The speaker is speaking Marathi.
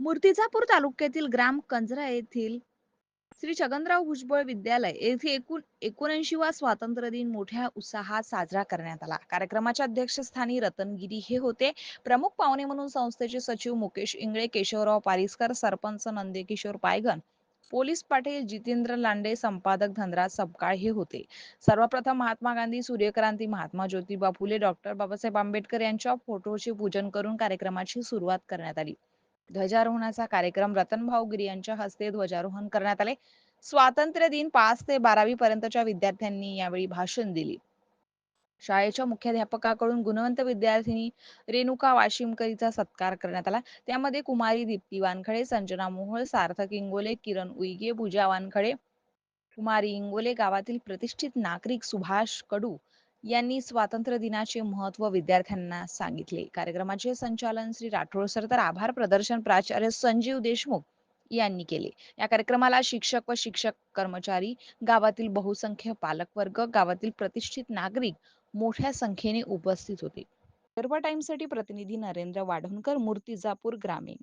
मूर्तिजापूर तालुक्यातील ग्राम कंजरा येथील श्री छगनराव भुजबळ विद्यालय येथे एकूण एकोणऐंशीवा स्वातंत्र्य दिन मोठ्या उत्साहात साजरा करण्यात आला. कार्यक्रमाच्या अध्यक्षस्थानी रतनगिरी हे होते. प्रमुख पाहुणे म्हणून संस्थेचे सचिव मुकेश इंगळे केशवराव पारिसकर सरपंच नंदेकिशोर पायगन पोलीस पाटील जितेंद्र लांडे संपादक धनराज सपकाळ हे होते. सर्वप्रथम महात्मा गांधी सूर्यक्रांती महात्मा ज्योतिबा फुले डॉक्टर बाबासाहेब आंबेडकर यांच्या फोटोचे पूजन करून कार्यक्रमाची सुरुवात करण्यात आली. ध्वजारोहणाचा कार्यक्रम रतनभाऊ गिरी यांच्या हस्ते ध्वजारोहण करण्यात आले. स्वातंत्र्य दिन पाच ते बारावी पर्यंतच्या विद्यार्थ्यांनी यावेळी भाषण दिली. शाळेच्या मुख्याध्यापकाकडून गुणवंत विद्यार्थिनी रेणुका वाशिमकरीचा सत्कार करण्यात आला. त्यामध्ये कुमारी दीप्ती वानखडे संजना मोहोळ सार्थक इंगोले किरण उईगे पूजा वानखडे कुमारी इंगोले गावातील प्रतिष्ठित नागरिक सुभाष कडू यांनी स्वातंत्र्य दिनाचे महत्त्व विद्यार्थ्यांना सांगितले. कार्यक्रमाचे संचालन श्री राठोड सर. तर आभार प्रदर्शन प्राचार्य संजीव देशमुख यांनी केले. या कार्यक्रमाला शिक्षक व शिक्षक कर्मचारी गावातील बहुसंख्य पालकवर्ग गावातील प्रतिष्ठित नागरिक मोठ्या संख्येने उपस्थित होते. टाइमसाठी प्रतिनिधी नरेंद्र वाढवणकर मूर्तिजापूर ग्रामीण.